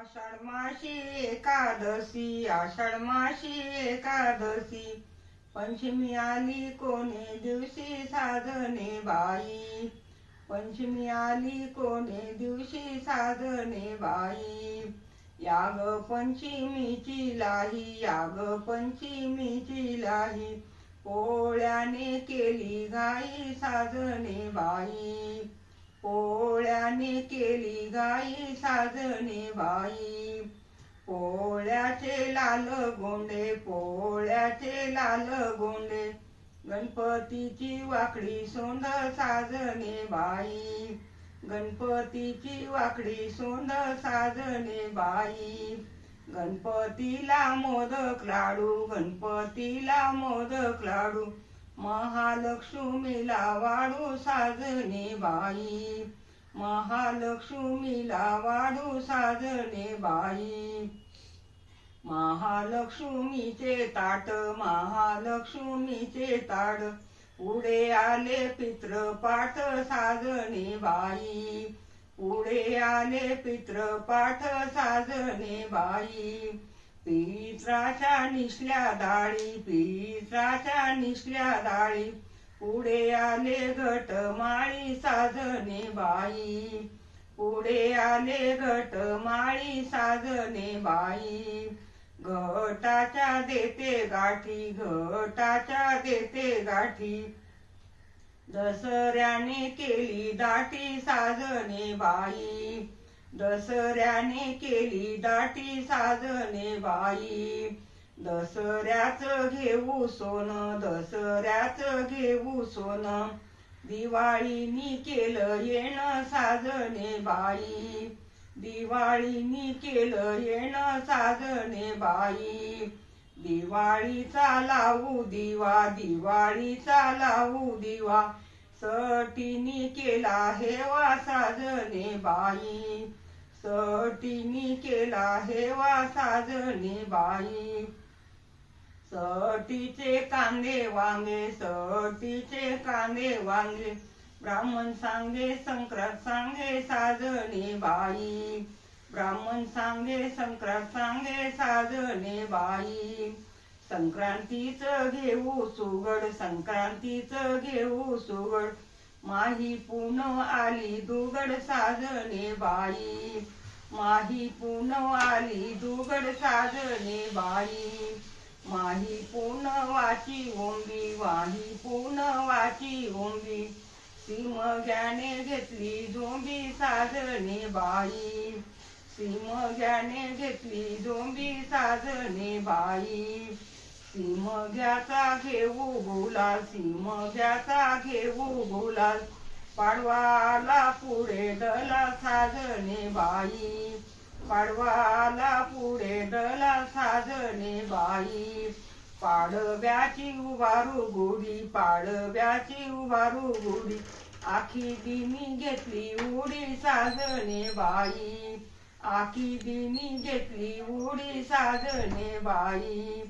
आषाढ माशी एकादशी आषाढ माशी एकादशी. पंचमी आली कोणे दिवशी साधने बाई? पंचमी आली कोणे दिवशी साधने बाई? याग पंचमीची लाही याग पंचमीची लाही. पोळ्याने केली गाई साधने बाई. पोळ्याने केली गाई साजणे बाई. पोळ्याचे लाल गोंडे पोळ्याचे लाल गोंडे. गणपतीची वाकडी सोंड साजणे बाई. गणपतीची वाकडी सोंड साजणे बाई. गणपतीला मोदक लाडू गणपतीला मोदक लाडू. महालक्ष्मीला वाडू साजणे बाई. महालक्ष्मीला वाढू साजणे बाई. महालक्ष्मीचे ताट महालक्ष्मीचे ताड. पुढे आले पित्रपाठ साजणे बाई. पुढे आले पित्रपाठ साजणे बाई. पित्राच्या निसल्या डाळी पित्राच्या निसल्या डाळी पुढे आले घट माळी साजणे बाई. पुढे आले घट माळी साजणे बाई. घटाच्या देते गाठी घटाच्या देते गाठी. दसऱ्याने केली दाटी साजणे बाई. दसऱ्याने केली दाटी साजने बाई. दसऱ्याच घेऊ सोन दसऱ्याच घेऊ सोन. दिवाळीनी केलं येणं साजणे बाई. दिवाळीनी केलं येणं साजणे बाई. दिवाळीचा लावू दिवा दिवाळीचा लावू दिवा. सटीनी केला हेवा साजणे बाई. सटीनी केला हेवा साजणे बाई. सटीचे कांदे वांगे सटीचे कांदे वांगे. ब्राह्मण सांगे संक्रांत सांगे साजणे बाई. ब्राह्मण सांगे संक्रांत सांगे साजणे बाई. संक्रांतीच घेऊ सुगड संक्रांतीच घेऊ सुगड. माही पुन आली दुगड साजणे बाई. माही पुन आली दुगड साजणे बाई. माही पुन वाची ओंबी वाही पुन वाची ओंबी. सिमग्याने घेतली झोंबी साजणे बाई. सिमग्याने घेतली झोंबी साजणे बाई. सिमग्याचा घेऊ सिम घ्याचा घेऊ बोला पाडवाला पुढे डला साजणे बाई. पाडवाला पुढे दला साधने बाई. पाडव्याची उभारू गुढी पाडव्याची उभारू गुढी. आखी दिनी घेतली उडी साजणे बाई. आखी दिनी घेतली उडी साजणे बाई.